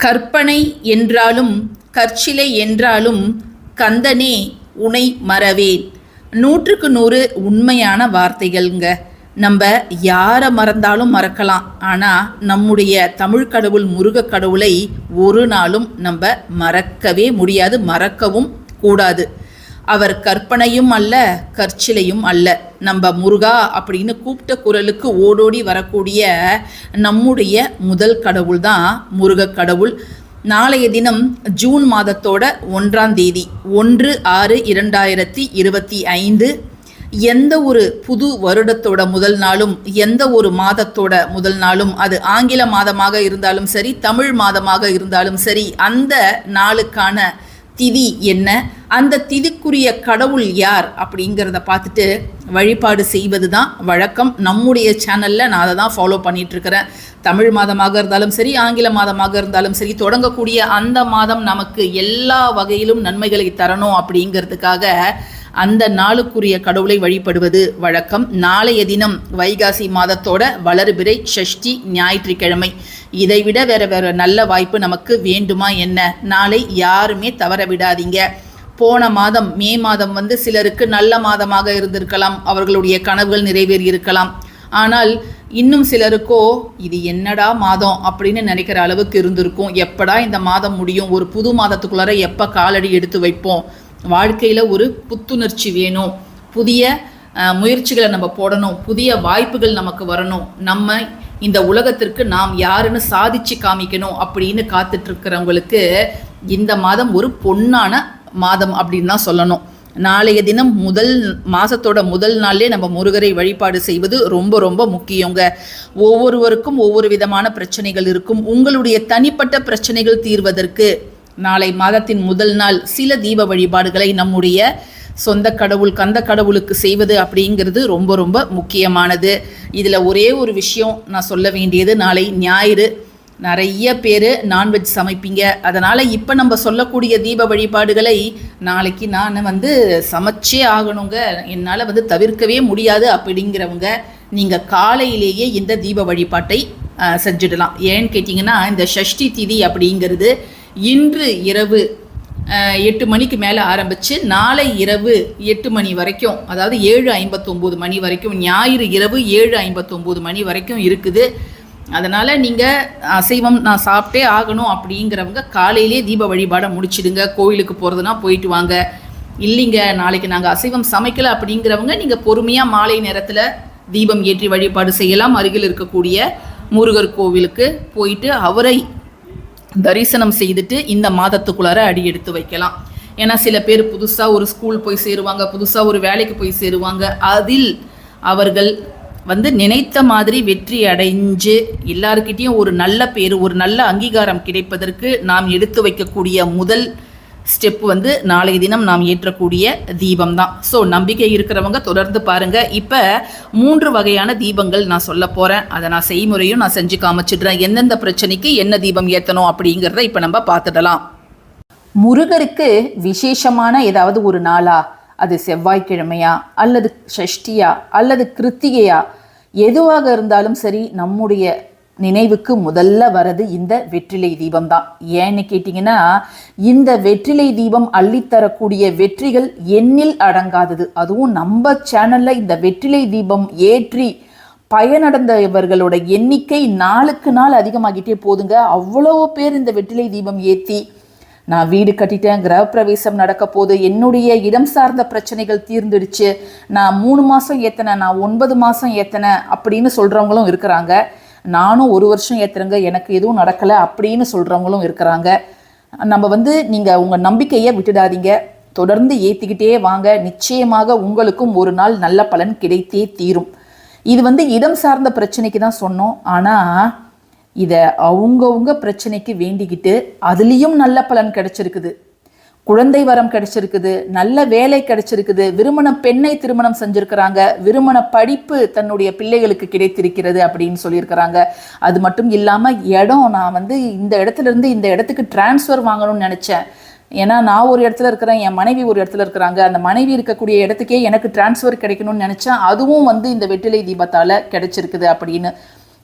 கற்பனை என்றாலும் கற்சிலை என்றாலும் கந்தனே உனை மறவேன். நூற்றுக்கு நூறு உண்மையான வார்த்தைகள்ங்க. நம்ம யாரை மறந்தாலும் மறக்கலாம். ஆனால் நம்முடைய தமிழ் கடவுள் முருகக் கடவுளை ஒரு நாளும் நம்ம மறக்கவே முடியாது மறக்கவும் கூடாது. அவர் கற்பனையும் அல்ல கற்சிலையும் அல்ல. நம்ம முருகா அப்படின்னு கூப்பிட்ட குரலுக்கு ஓடோடி வரக்கூடிய நம்முடைய முதல் கடவுள் தான் முருக கடவுள். நாளைய தினம் ஜூன் மாதத்தோட ஒன்றாம் தேதி ஒன்று ஆறு இரண்டாயிரத்தி இருபத்தி ஐந்து. எந்த ஒரு புது வருடத்தோட முதல் நாளும் எந்த ஒரு மாதத்தோட முதல் நாளும் அது ஆங்கில மாதமாக இருந்தாலும் சரி தமிழ் மாதமாக இருந்தாலும் சரி அந்த நாளுக்கான திதி என்ன? அந்த திதிக்குரிய கடவுள் யார் அப்படிங்கிறத பார்த்துட்டு வழிபாடு செய்வது தான் வழக்கம். நம்முடைய சேனலில் நான் அதை தான் ஃபாலோ பண்ணிகிட்ருக்கிறேன் தமிழ் மாதமாக இருந்தாலும் சரி ஆங்கில மாதமாக இருந்தாலும் சரி தொடங்கக்கூடிய அந்த மாதம் நமக்கு எல்லா வகையிலும் நன்மைகளை தரணும் அப்படிங்கிறதுக்காக அந்த நாளுக்குரிய கடவுளை வழிபடுவது வழக்கம். நாளைய தினம் வைகாசி மாதத்தோட வளர்பிறை ஷஷ்டி ஞாயிற்றுக்கிழமை. இதைவிட வேற வேற நல்ல வாய்ப்பு நமக்கு வேண்டுமா என்ன? நாளை யாருமே தவற விடாதீங்க. போன மாதம் மே மாதம் வந்து சிலருக்கு நல்ல மாதமாக இருந்திருக்கலாம் அவர்களுடைய கனவுகள் நிறைவேறி இருக்கலாம். ஆனால் இன்னும் சிலருக்கோ இது என்னடா மாதம் அப்படின்னு நினைக்கிற அளவுக்கு இருந்திருக்கும். எப்படா இந்த மாதம் முடியும்? ஒரு புது மாதத்துக்குள்ளார எப்போ காலடி எடுத்து வைப்போம்? வாழ்க்கையில் ஒரு புத்துணர்ச்சி வேணும். புதிய முயற்சிகளை நம்ம போடணும். புதிய வாய்ப்புகள் நமக்கு வரணும். நம்ம இந்த உலகத்திற்கு நாம் யாருன்னு சாதிச்சு காமிக்கணும் அப்படின்னு காத்துட்ருக்கிறவங்களுக்கு இந்த மாதம் ஒரு பொன்னான மாதம் அப்படின்னு தான் சொல்லணும். நாளைய தினம் முதல் மாதத்தோட முதல் நாள்லே நம்ம முருகரை வழிபாடு செய்வது ரொம்ப ரொம்ப முக்கியங்க. ஒவ்வொருவருக்கும் ஒவ்வொரு விதமான பிரச்சனைகள் இருக்கும். உங்களுடைய தனிப்பட்ட பிரச்சனைகள் தீர்வதற்கு நாளை மாதத்தின் முதல் நாள் சில தீப வழிபாடுகளை நம்முடைய சொந்த கடவுள் கந்த கடவுளுக்கு செய்வது அப்படிங்கிறது ரொம்ப ரொம்ப முக்கியமானது. இதில் ஒரே ஒரு விஷயம் நான் சொல்ல வேண்டியது நாளை ஞாயிறு. நிறைய பேர் நான்வெஜ் சமைப்பீங்க. அதனால் இப்போ நம்ம சொல்லக்கூடிய தீப வழிபாடுகளை நாளைக்கு நான் வந்து சமைச்சே ஆகணுங்க. என்னால் வந்து தவிர்க்கவே முடியாது அப்படிங்கிறவங்க நீங்கள் காலையிலேயே இந்த தீப வழிபாட்டை செஞ்சிடலாம். ஏன்னு கேட்டிங்கன்னா இந்த ஷஷ்டி திதி அப்படிங்கிறது இன்று இரவு எட்டு மணிக்கு மேலே ஆரம்பித்து நாளை இரவு எட்டு மணி வரைக்கும் அதாவது ஏழு ஐம்பத்தொம்போது மணி வரைக்கும் ஞாயிறு இரவு ஏழு ஐம்பத்தொம்போது மணி வரைக்கும் இருக்குது. அதனால் நீங்கள் அசைவம் நான் சாப்பிட்டே ஆகணும் அப்படிங்கிறவங்க காலையிலே தீப வழிபாடை முடிச்சிடுங்க. கோயிலுக்கு போகிறதுனா போயிட்டு வாங்க. இல்லைங்க நாளைக்கு நாங்கள் அசைவம் சமைக்கலை அப்படிங்கிறவங்க நீங்கள் பொறுமையாக மாலை நேரத்தில் தீபம் ஏற்றி வழிபாடு செய்யலாம். அருகில் இருக்கக்கூடிய முருகர் கோவிலுக்கு போயிட்டு அவரை தரிசனம் செய்துட்டு இந்த மாதத்துக்குள்ளார அடி எடுத்து வைக்கலாம். ஏன்னா சில பேர் புதுசாக ஒரு ஸ்கூல் போய் சேருவாங்க புதுசாக ஒரு வேலைக்கு போய் சேருவாங்க. அதில் அவர்கள் வந்து நினைத்த மாதிரி வெற்றி அடைஞ்சு எல்லாருக்கிட்டேயும் ஒரு நல்ல பேர் ஒரு நல்ல அங்கீகாரம் கிடைப்பதற்கு நாம் எடுத்து வைக்கக்கூடிய முதல் ஸ்டெப் வந்து நாளைய தினம் நாம் ஏற்றக்கூடிய தீபம் தான் ஸோ நம்பிக்கை இருக்கிறவங்க தொடர்ந்து பாருங்க. இப்போ மூன்று வகையான தீபங்கள் நான் சொல்ல போகிறேன் அதை நான் செய்முறையும் நான் செஞ்சு காமிச்சிடுறேன். எந்தெந்த பிரச்சனைக்கு என்ன தீபம் ஏற்றணும் அப்படிங்கிறத இப்போ நம்ம பார்த்துடலாம். முருகருக்கு விசேஷமான ஏதாவது ஒரு நாளா? அது செவ்வாய்க்கிழமையா அல்லது ஷஷ்டியா அல்லது கிருத்திகையா எதுவாக இருந்தாலும் சரி நம்முடைய நினைவுக்கு முதல்ல வரது இந்த வெற்றிலை தீபம் தான். ஏன்னு கேட்டிங்கன்னா இந்த வெற்றிலை தீபம் அள்ளித்தரக்கூடிய வெற்றிகள் எண்ணில் அடங்காதது. அதுவும் நம்ம சேனலில் இந்த வெற்றிலை தீபம் ஏற்றி பயனடைந்தவர்களோட எண்ணிக்கை நாளுக்கு நாள் அதிகமாகிட்டே போதுங்க. அவ்வளோ பேர் இந்த வெற்றிலை தீபம் ஏற்றி நான் வீடு கட்டிட்டேன் கிரகப்பிரவேசம் நடக்க போது என்னுடைய இடம் சார்ந்த பிரச்சனைகள் தீர்ந்துடுச்சு. நான் மூணு மாதம் ஏற்றினேன் நான் ஒன்பது மாதம் ஏற்றினேன் அப்படின்னு சொல்கிறவங்களும் இருக்கிறாங்க. நானும் ஒரு வருஷம் ஏற்றுறேங்க எனக்கு எதுவும் நடக்கலை அப்படின்னு சொல்கிறவங்களும் இருக்கிறாங்க. நம்ம வந்து நீங்கள் உங்கள் நம்பிக்கையை விட்டுடாதீங்க. தொடர்ந்து ஏற்றிக்கிட்டே வாங்க. நிச்சயமாக உங்களுக்கும் ஒரு நாள் நல்ல பலன் கிடைத்தே தீரும். இது வந்து இடம் சார்ந்த பிரச்சனைக்கு தான் சொன்னோம். ஆனால் இதை அவங்கவுங்க பிரச்சனைக்கு வேண்டிக்கிட்டு அதுலேயும் நல்ல பலன் கிடைச்சிருக்குது. குழந்தை வரம் கிடைச்சிருக்குது நல்ல வேலை கிடைச்சிருக்குது விருமண பெண்ணை திருமணம் செஞ்சிருக்கிறாங்க விருமண படிப்பு தன்னுடைய பிள்ளைகளுக்கு கிடைத்திருக்கிறது அப்படின்னு சொல்லியிருக்கிறாங்க. அது மட்டும் இல்லாமல் இடம் நான் வந்து இந்த இடத்துல இருந்து இந்த இடத்துக்கு டிரான்ஸ்ஃபர் வாங்கணும்னு நினச்சேன். ஏன்னா நான் ஒரு இடத்துல இருக்கிறேன் என் மனைவி ஒரு இடத்துல இருக்கிறாங்க. அந்த மனைவி இருக்கக்கூடிய இடத்துக்கே எனக்கு டிரான்ஸ்ஃபர் கிடைக்கணும்னு நினச்சேன். அதுவும் வந்து இந்த வெற்றிலை தீபத்தால் கிடைச்சிருக்குது அப்படின்னு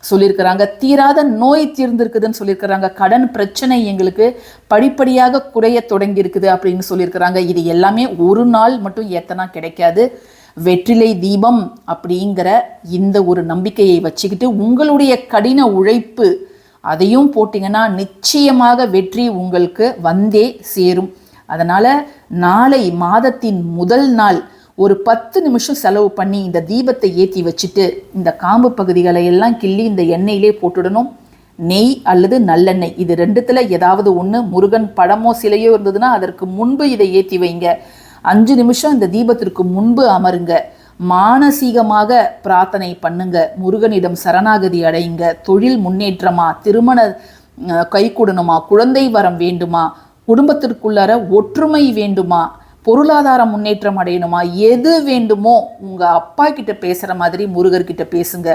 சொல்லியிருக்கிறாங்க. தீராத நோய் தீர்ந்திருக்குதுன்னு சொல்லியிருக்கிறாங்க. கடன் பிரச்சனை எங்களுக்கு படிப்படியாக குறைய தொடங்கி இருக்குது அப்படின்னு சொல்லியிருக்கிறாங்க. இது எல்லாமே ஒரு நாள் மட்டும் ஏத்தனா கிடைக்காது. வெற்றிலை தீபம் அப்படிங்கிற இந்த ஒரு நம்பிக்கையை வச்சுக்கிட்டு உங்களுடைய கடின உழைப்பு அதையும் போட்டிங்கன்னா நிச்சயமாக வெற்றி உங்களுக்கு வந்தே சேரும். அதனால் நாளை மாதத்தின் முதல் நாள் ஒரு பத்து நிமிஷம் செலவு பண்ணி இந்த தீபத்தை ஏற்றி வச்சுட்டு இந்த காம்பு பகுதிகளை எல்லாம் கிள்ளி இந்த எண்ணெயிலே போட்டுடணும். நெய் அல்லது நல்லெண்ணெய். இது ரெண்டுத்தில் ஏதாவது ஒன்று முருகன் படமோ சிலையோ இருந்ததுன்னா அதற்கு முன்பு இதை ஏற்றி வைங்க. அஞ்சு நிமிஷம் இந்த தீபத்திற்கு முன்பு அமருங்க. மானசீகமாக பிரார்த்தனை பண்ணுங்க. முருகனிடம் சரணாகதி அடையுங்க. தொழில் முன்னேற்றமா? திருமண கைகூடணுமா? குழந்தை வரம் வேண்டுமா? குடும்பத்திற்குள்ளார ஒற்றுமை வேண்டுமா? பொருளாதார முன்னேற்றம் அடையணுமா? எது வேண்டுமோ உங்கள் அப்பா கிட்ட பேசுகிற மாதிரி முருகர்கிட்ட பேசுங்க.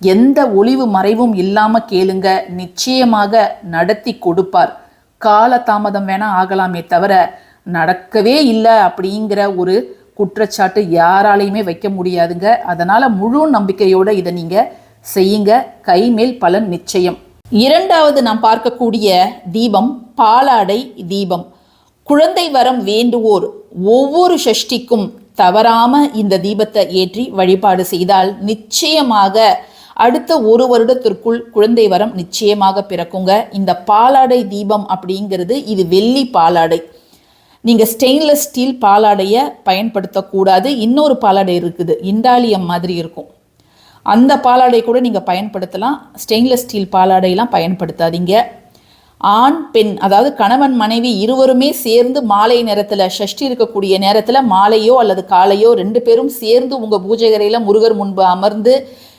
எந்த ஒளிவு மறைவும் இல்லாமல் கேளுங்க. நிச்சயமாக நடத்தி கொடுப்பார். கால தாமதம் வேணால் ஆகலாமே தவிர நடக்கவே இல்லை அப்படிங்கிற ஒரு குற்றச்சாட்டு யாராலையுமே வைக்க முடியாதுங்க. அதனால் முழு நம்பிக்கையோடு இதை நீங்கள் செய்யுங்க. கைமேல் பலன் நிச்சயம். இரண்டாவது நாம் பார்க்கக்கூடிய தீபம் பாலாடை தீபம். குழந்தை வரம் வேண்டுவோர் ஒவ்வொரு சஷ்டிக்கும் தவறாம இந்த தீபத்தை ஏற்றி வழிபாடு செய்தால் நிச்சயமாக அடுத்த ஒரு வருடத்திற்குள் குழந்தை வரம் நிச்சயமாக பிறக்குங்க. இந்த பாலாடை தீபம் அப்படிங்கிறது இது வெள்ளி பாலாடை. நீங்கள் ஸ்டெயின்லெஸ் ஸ்டீல் பாலாடையை பயன்படுத்தக்கூடாது. இன்னொரு பாலாடை இருக்குது. இண்டாலியம் மாதிரி இருக்கும். அந்த பாலாடை கூட நீங்கள் பயன்படுத்தலாம். ஸ்டெயின்லெஸ் ஸ்டீல் பாலாடையெல்லாம் பயன்படுத்தாதீங்க. ஆண் பெண் அதாவது கணவன் மனைவி இருவருமே சேர்ந்து மாலை நேரத்தில் ஷஷ்டி இருக்கக்கூடிய நேரத்தில் மாலையோ அல்லது காலையோ ரெண்டு பேரும் சேர்ந்து உங்கள் பூஜைகரையில் முருகர் முன்பு அமர்ந்து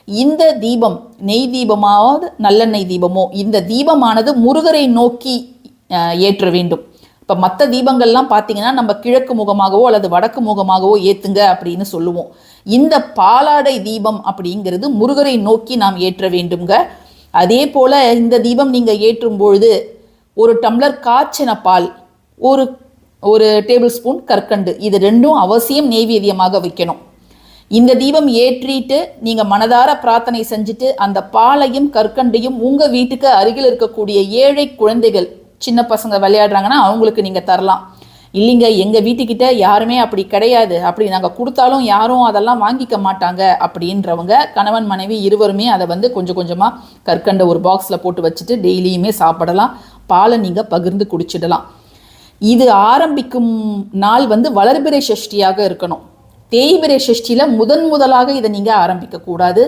இந்த தீபம் நெய் தீபமாவது நல்லெண்ணெய் தீபமோ இந்த தீபமானது முருகரை நோக்கி ஏற்ற வேண்டும். இப்போ மற்ற தீபங்கள்லாம் பார்த்தீங்கன்னா நம்ம கிழக்கு முகமாகவோ அல்லது வடக்கு முகமாகவோ ஏற்றுங்க அப்படின்னு சொல்லுவோம். இந்த பாலாடை தீபம் அப்படிங்கிறது முருகரை நோக்கி நாம் ஏற்ற வேண்டுங்க அதே போல இந்த தீபம் நீங்கள் ஏற்றும் பொழுது ஒரு டம்ளர் காய்ச்சின பால் ஒரு ஒரு டேபிள் ஸ்பூன் கற்கண்டு. இது ரெண்டும் அவசியம் நெய்வேதியமாக வைக்கணும். இந்த தீபம் ஏற்றிட்டு நீங்கள் மனதார பிரார்த்தனை செஞ்சுட்டு அந்த பாலையும் கற்கண்டையும் உங்கள் வீட்டுக்கு அருகில் இருக்கக்கூடிய ஏழை குழந்தைகள் சின்ன பசங்க விளையாடுறாங்கன்னா அவங்களுக்கு நீங்கள் தரலாம். இல்லைங்க எங்கள் வீட்டுக்கிட்ட யாருமே அப்படி கிடையாது. அப்படி நாங்கள் கொடுத்தாலும் யாரும் அதெல்லாம் வாங்கிக்க மாட்டாங்க அப்படின்றவங்க கணவன் மனைவி இருவருமே அதை வந்து கொஞ்சம் கொஞ்சமாக கற்கண்டை ஒரு பாக்ஸில் போட்டு வச்சுட்டு டெய்லியுமே சாப்பிடலாம். பாலை நீங்கள் பகிர்ந்து குடிச்சிடலாம். இது ஆரம்பிக்கும் நாள் வந்து வளர்பிறை சஷ்டியாக இருக்கணும். தேய்பிரை சஷ்டியில் முதன் முதலாக இதை நீங்கள் ஆரம்பிக்கக்கூடாது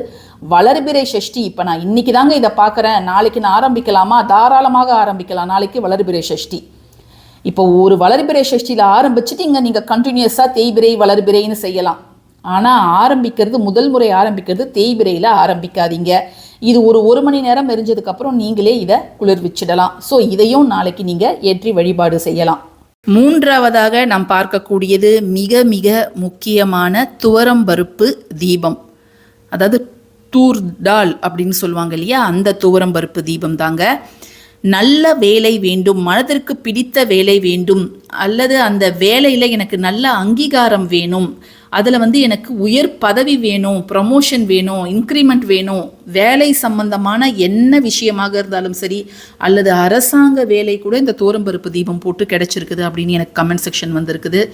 வளர்பிறை சஷ்டி இப்போ நான் இன்னைக்கு தாங்க இதை பார்க்குறேன். நாளைக்கு நான் ஆரம்பிக்கலாமா? தாராளமாக ஆரம்பிக்கலாம். நாளைக்கு வளர்பிறை சஷ்டி இப்போ ஒரு வளர்பிறை சஷ்டியில் ஆரம்பிச்சுட்டு இங்கே நீங்கள் கண்டினியூஸாக தேய்பிரை வளர்பிறைன்னு செய்யலாம். ஆனால் ஆரம்பிக்கிறது முதல் முறை ஆரம்பிக்கிறது தேய்பிறையில் ஆரம்பிக்காதீங்க. இது ஒரு ஒரு மணி நேரம் எரிஞ்சதுக்கப்புறம் நீங்களே இதை குளிர்விச்சிடலாம் ஸோ இதையும் நாளைக்கு நீங்கள் ஏற்றி வழிபாடு செய்யலாம். மூன்றாவதாக நாம் பார்க்கக்கூடியது மிக மிக முக்கியமான துவரம் பருப்பு தீபம். அதாவது தூர் டால் அப்படின்னு சொல்லுவாங்க இல்லையா? அந்த துவரம் பருப்பு தீபம் தாங்க நல்ல வேலை வேண்டும் மனதிற்கு பிடித்த வேலை வேண்டும் அல்லது அந்த வேலையில் எனக்கு நல்ல அங்கீகாரம் வேணும் அதில் வந்து எனக்கு உயர் பதவி வேணும் ப்ரமோஷன் வேணும் இன்க்ரிமெண்ட் வேணும் வேலை சம்பந்தமான என்ன விஷயமாக இருந்தாலும் சரி அல்லது அரசாங்க வேலை கூட இந்த தோரம்பருப்பு தீபம் போட்டு கிடச்சிருக்குது அப்படின்னு எனக்கு கமெண்ட் செக்ஷன் வந்திருக்குது.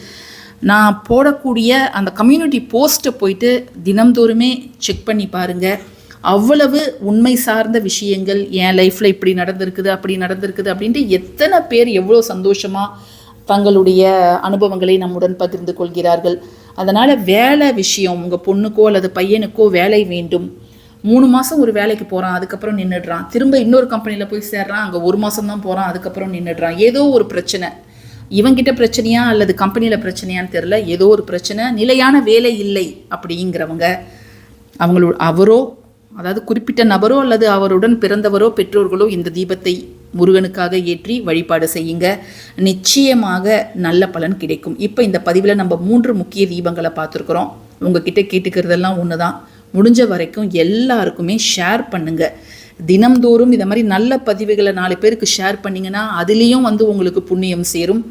நான் போடக்கூடிய அந்த கம்யூனிட்டி போஸ்ட்டை போயிட்டு தினம்தோறுமே செக் பண்ணி பாருங்கள் அவ்வளவு உண்மை சார்ந்த விஷயங்கள் என் லைஃப்பில் இப்படி நடந்திருக்குது அப்படி நடந்திருக்குது அப்படின்ட்டு எத்தனை பேர் எவ்வளோ சந்தோஷமாக தங்களுடைய அனுபவங்களை நம்முடன் பகிர்ந்து கொள்கிறார்கள். அதனால் வேலை விஷயம் உங்கள் பொண்ணுக்கோ அல்லது பையனுக்கோ வேலை வேண்டும். மூணு மாதம் ஒரு வேலைக்கு போகிறான் அதுக்கப்புறம் நின்றுடுறான் திரும்ப இன்னொரு கம்பெனியில் போய் சேர்றான் அங்கே ஒரு மாதம் தான் போகிறான் அதுக்கப்புறம் நின்றுடுறான் ஏதோ ஒரு பிரச்சனை. இவங்கிட்ட பிரச்சனையா அல்லது கம்பெனியில் பிரச்சனையான்னு தெரில ஏதோ ஒரு பிரச்சனை. நிலையான வேலை இல்லை அப்படிங்கிறவங்க அவங்களோட அவரோ அதாவது குறிப்பிட்ட நபரோ அல்லது அவருடன் பிறந்தவரோ பெற்றோர்களோ இந்த தீபத்தை முருகனுக்காக ஏற்றி வழிபாடு செய்யுங்க. நிச்சயமாக நல்ல பலன் கிடைக்கும். இப்போ இந்த பதிவில் நம்ம மூன்று முக்கிய தீபங்களை பார்த்துருக்குறோம். உங்ககிட்ட கேட்டுக்கிறதெல்லாம் ஒன்று தான் முடிஞ்ச வரைக்கும் எல்லாருக்குமே ஷேர் பண்ணுங்க. தினம்தோறும் இதை மாதிரி நல்ல பதிவுகளை நாலு பேருக்கு ஷேர் பண்ணிங்கன்னா அதுலேயும் வந்து உங்களுக்கு புண்ணியம் சேரும்.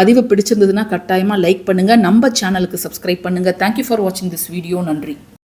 பதிவு பிடிச்சிருந்ததுன்னா கட்டாயமாக லைக் பண்ணுங்கள் நம்ம சேனலுக்கு சப்ஸ்கிரைப் பண்ணுங்கள் தேங்க்யூ ஃபார் வாட்சிங் திஸ் வீடியோ நன்றி.